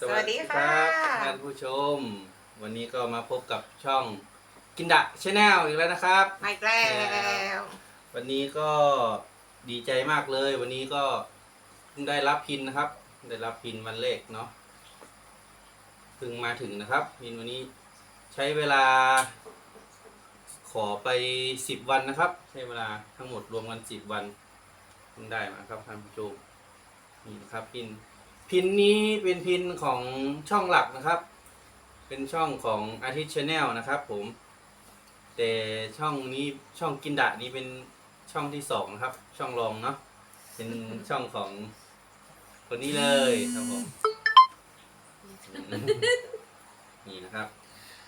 สวัสดีค่ะรับท่านผู้ชม วันนี้ก็มาพบกับช่องกินดะชาแนลอีกแล้วนะครับมาอีกแล้ววันนี้ก็ดีใจมากเลย วันนี้ก็เพิ่งได้รับพินนะครับ ได้รับพินวันเลขเนาะเพิ่งมาถึงนะครับพินวันนี้ใช้เวลา ขอไปสิบวันนะครับ ใช้เวลาทั้งหมดรวมกันสิบวันเพิ่งได้มาครับท่านผู้ชมนี่นะครับพิน พินนี้เป็นพินของช่องหลักนะครับ เป็นช่องของอาทิตย์ชาแนลนะครับ ผม แต่ช่องนี้ช่องกินดะนี้เป็นช่องที่สองนะครับ ช่องรองเนาะ เป็นช่องของคนนี้เลยครับผม นี่นะครับ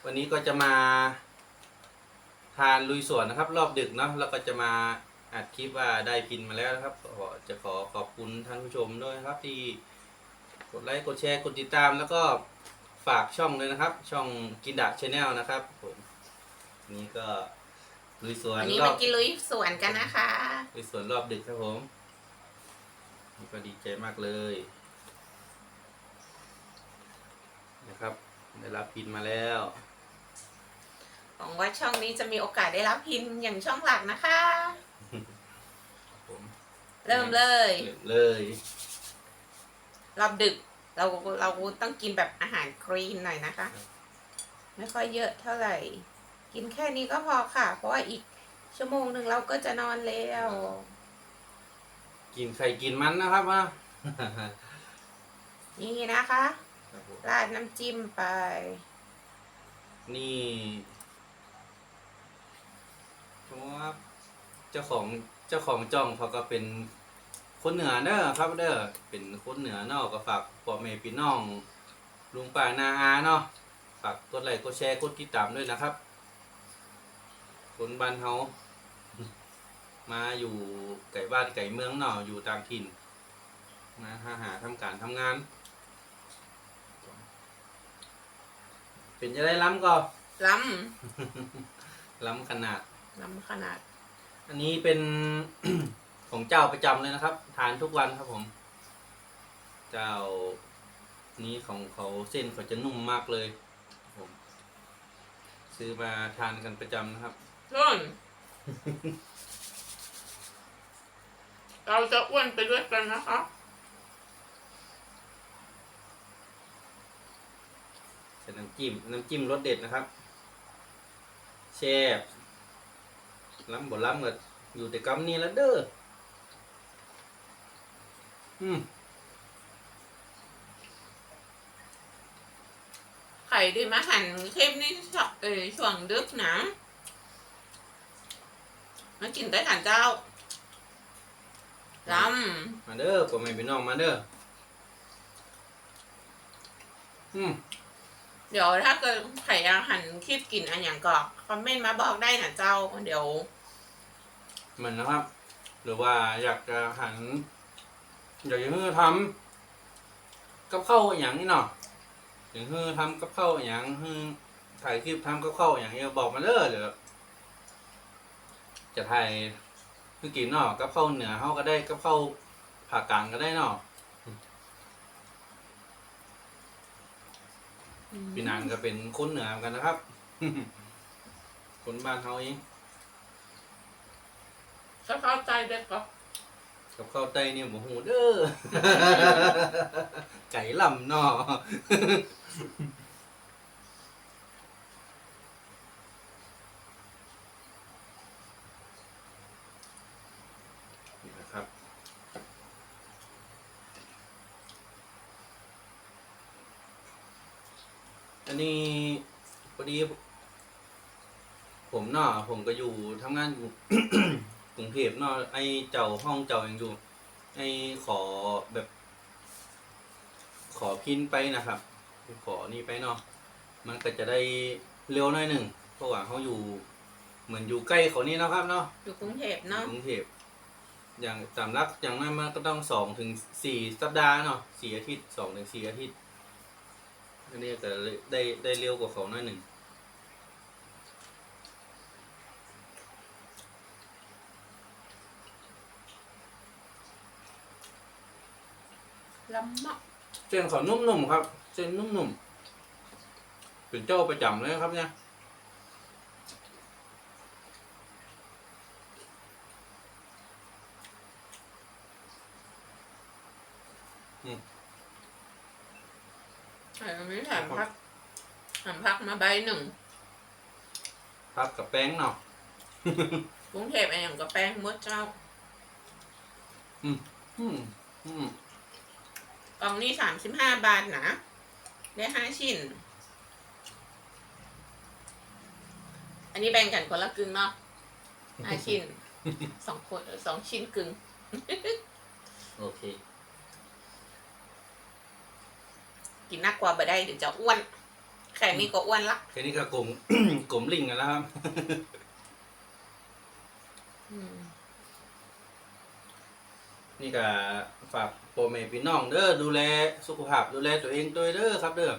วันนี้ก็จะมาทานลุยสวนนะครับ รอบดึกเนาะแล้วก็จะมาอัดคลิปว่าได้พินมาแล้วนะครับขอจะขอขอบคุณท่านผู้ชมด้วยนะครับที่ กดไลค์กดแชร์กดติดตาม แล้วก็ฝากช่องเลยนะครับ ช่องกินดะชาแนลนะครับผมนี่ก็ลุยสวนวันนี้รอมาบกินลุยสวนกันนะคะ ลุยสวนรอบดึกครับผมนี่ก็ดีใจมากเลยนะครับ ได้รับพินมาแล้ว หวังว่าช่องนี้จะมีโอกาสได้รับพินอย่างช่องหลักนะคะผมเริ่มเลย เริ่มเลย รอบดึก เราเราต้องกินแบบอาหารคลีนหน่อยนะคะ ไม่ค่อยเยอะเท่าไหร่ กินแค่นี้ก็พอค่ะ เพราะว่าอีกชั่วโมงหนึ่งเราก็จะนอนแล้วกินไข่กินมันนะครับว่านี่นะคะครับผมราดน้ำจิ้มไป นี่เพราะว่าเจ้าของเจ้าของจ่องเขาก็เป็น คนเหนือเด้อครับเด้อเป็นคนเหนือเนาะก็ฝากพ่อแม่พี่น้องลุงป้านาอาเนาะฝากกดไลค์กดแชร์กดติดตามด้วยนะครับ คนบ้านเฮามาอยู่ไก่บ้านไก่เมืองเนาะอยู่ตามถิ่นมาหาหาทำการทำงาน เป็นจะได้ล้ำก็ล้ล้ำขนาดำล้ำขนาด อันนี้เป็น ของเจ้าประจำเลยนะครับ ทานทุกวันครับผม เจ้านี้ของเขาเส้นเขาจะนุ่มมากเลยครับผมซื้อมาทานกันประจำนะครับรุ่นเราจะอ้วนไปด้วยกันนะคะใส่น้ำจิ้มน้ำจิ้มรสเด็ดนะครับแช่บล้ำบ่ล้ำก็อยู่แต่กำนี้แล้วเด้อ อืมไข่ดีมาหั่นเข้มนี่ชอบเออช่วงดึกหนะมากินได้หานเจ้าล้มาเด้อพ่อแม่พี่น้องมาเด้ออืมำเดี๋ยวถ้าเกิดไข่อยากหั่นคลิปกินอันอย่างก็คอมเมนต์มาบอกได้นะเจ้า เดี๋ยว เหมือนนะครับ หรือว่าอยากจะหัน อยากจะให้ทำกับข้าวอย่างนี้เนาะอยากให้ทำกับข้าวอย่างให้ถ่ายคลิปทำกับข้าวอย่างนี้บอกมาเด้อเดี๋ยวจะถ่ายคือกินเนาะกับข้าวเหนือเขาก็ได้กับข้าวภาคกลางก็ได้เนาะพี่นางก็เป็นคนเหนือเหมือนกันนะครับ คนบ้านเขาเองก็เข้าใจเด็กก็ กับข้าวไตเนี่ยหมูหูเด้อ ไก่ลำนาะนี่นะครับ อันนี้พอดี ผมเนาะผมก็อยู่ทำงานอยู่ กรุงเทพเนาะไอเจ้าห้องเจ้ายังอยู่ ไอขอแบบ ขอพินไปนะครับ ขอนี่ไปเนาะมันก็จะได้เร็วหน่อยหนึ่งเพราะว่าเขาอยู่ เหมือนอยู่ใกล้เขานี่เนาะครับเนาะอยู่กรุงเทพอยู่เนาะกรุงเทพอย่างสามรักอย่างนั้นมันก็ต้องสองถึงสี่สัปดาห์เนาะสี่อาทิตย์สองถึงสี่อาทิตย์อันนี้ก็เลยได้ได้เร็วกว่าเขาหน่อยหนึ่ง ลำมากเส้นเขานุ่มๆครับส้นนุ่มๆเป็นเจ้าประจำเลยครับเนี่ยไอ้ไม่แถมพักแถมพักมาใบหนึ่งครับกับแป้งเนาะ กรุงเทพไอ้อย่างกับแป้งมดเจ้า อืม อืม กล่องนี้สามสิบห้าบาทนะ ได้ห้าชิ้น อันนี้แบ่งกันคนละกึ่งเนาะห้าชิ้น สองคนเออสองชิ้นกึ่ง โอเค กินนักกว่าบ่ได้เดี๋ยวจะอ้วน แค่นี้ก็อ้วนละ แค่นี้ก็กลม กลมลิงกันแล้วครับ อืม นี่ก็ฝากโปรเมพี่น้องเด้อดูแลสุขภาพดูแลตัวเองตัวเด้อครับเด้อ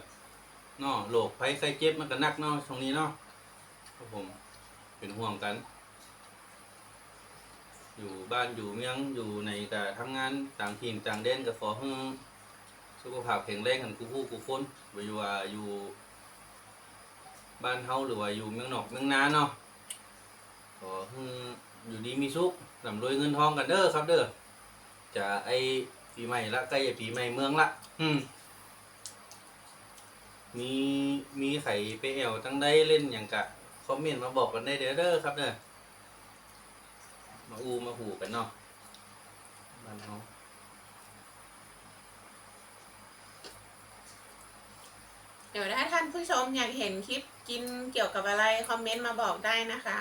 เนาะโรคภัยไข้เจ็บมันก็นักเนาะช่วงนี้เนาะครับผมเป็นห่วงกัน อยู่บ้านอยู่เมืองอยู่ในก็ทำงานต่างถิ่นต่างแดนก็ขอให้สุขภาพแข็งแรงกันกูผู้กูคนบ่ว่าอยู่บ้านเฮาหรือว่าอยู่เมืองนอกเมืองนาเนาะขอให้อยู่ดีมีสุขร่ำรวยเงินทองกันเด้อครับเด้อ จะไอปีใหม่ละใกล้จะปีใหม่เมืองละอืมมีมีไข่ไปแอวตั้งได้เล่นอย่างกะคอมเมนต์มาบอกกันได้เด้อเด้อครับเด้อมาอูมาหูกันเนาะบ้านเฮาเดี๋ยวถ้าท่านผู้ชมอยากเห็นคลิปกินเกี่ยวกับอะไร คอมเมนต์มาบอกได้นะคะ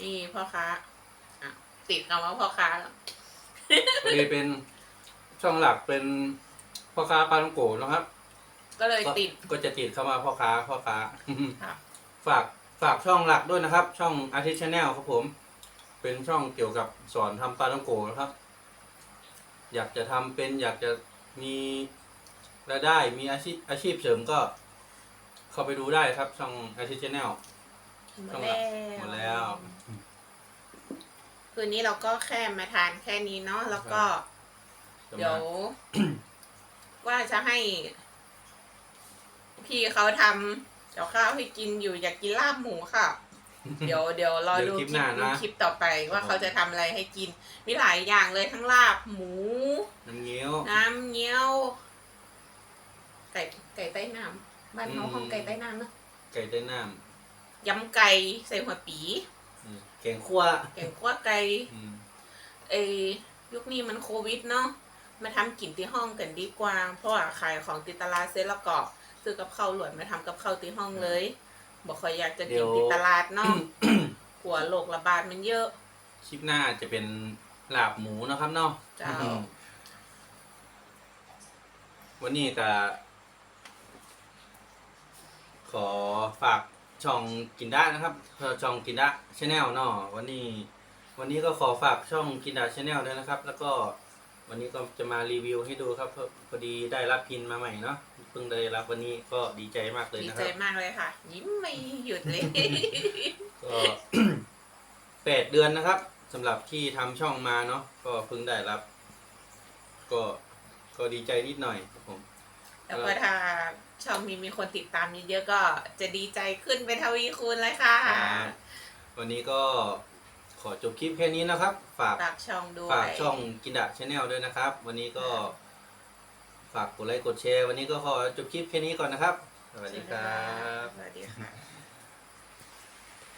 นี่พ่อค้าอะติดคำว่าพ่อค้าแล้ว พอดีเป็นช่องหลักเป็นพ่อค้าปลาท่องโกะนะครับ ก็เลยก็ติด ก็จะติดเข้ามาพ่อค้าพ่อค้า ค่ะ ฝากฝากช่องหลักด้วยนะครับ ช่องอาทิตย์ชาแนลครับผม เป็นช่องเกี่ยวกับสอนทำปลาท่องโกะนะครับ อยากจะทำเป็นอยากจะมีรายได้มีอาชีพอาชีพเสริมก็ เข้าไปดูได้ครับ ช่องอาทิตย์ชาแนล หมต้ดองแล้ละวหมดแล้ว คืนนี้เราก็แค่มาทานแค่นี้เนาะแล้วก็ เดี๋ยว ว่าจะให้ พี่เขาทำกับข้าวให้กินอยู่อยากกินลาบหมูค่ะ เดี๋ยวเดี๋ยวรอดูเดี๋ยวคลิปคหลิน้าปนะคลิปต่อไปว่าเขาจะทำอะไรให้กิน มีหลายอย่างเลยทั้งลาบหมู น้ำเงี้ยว น้ำเงี้ยวไก่ไก่ใต้น้ำบ้านเขาอืม ห้องไก่ใต้น้ำเนอะไก่ใต้น้ยำไก่ใส่หัวปีำอืม แกงคั่วแกงคั่วไก่อืมเอยยุคนี้มันโควิดเนาะมาทำกินที่ห้องกันดีกว่า เพราะว่าขายของติดตลาดเสร็จแล้วก็ซื้อกับข้าวหลวนมาทำกับข้าวที่ห้องเลยบอกคอยอยากจะกินติดตลาดเนาะหัวโรคระบาดมันเยอะ คลิปหน้าจะเป็นลาบหมูนะครับเนาะเจ้าวันนี้ก็ขอฝาก ช่องกินได้นะครับช่องกินได้ชาแนลเนาะวันนี้ วันนี้ก็ขอฝากช่องกินได้ชาแนลด้วยนะครับ แล้วก็วันนี้ก็จะมารีวิวให้ดูครับเพราะพอดีได้รับพินมาใหม่เนาะเพิ่งได้รับวันนี้ก็ดีใจมากเลยดีนะคใจรับมากเลยค่ะ ยิ้มไม่หยุดเลยก็แปดเดือนนะครับสำหรับที่ทำช่องมาเนาะก็เพิ่งได้รับ ก็ก็ดีใจนิดหน่อยครับผมแล้วก็ถ้า ช่องมีมีคนติดตามเยอะๆก็จะดีใจขึ้นเป็นทวีคูณเลยค่ะ ครับวันนี้ก็ขอจบคลิปแค่นี้นะครับ ฝากฝากช่องด้วยฝากช่องกินดะชาแนลด้วยนะครับ วันนี้ก็ ฝากกดไลค์กดแชร์ วันนี้ก็ขอจบคลิปแค่นี้ก่อนนะครับ สวัสดีครับ สวัสดีค่ะ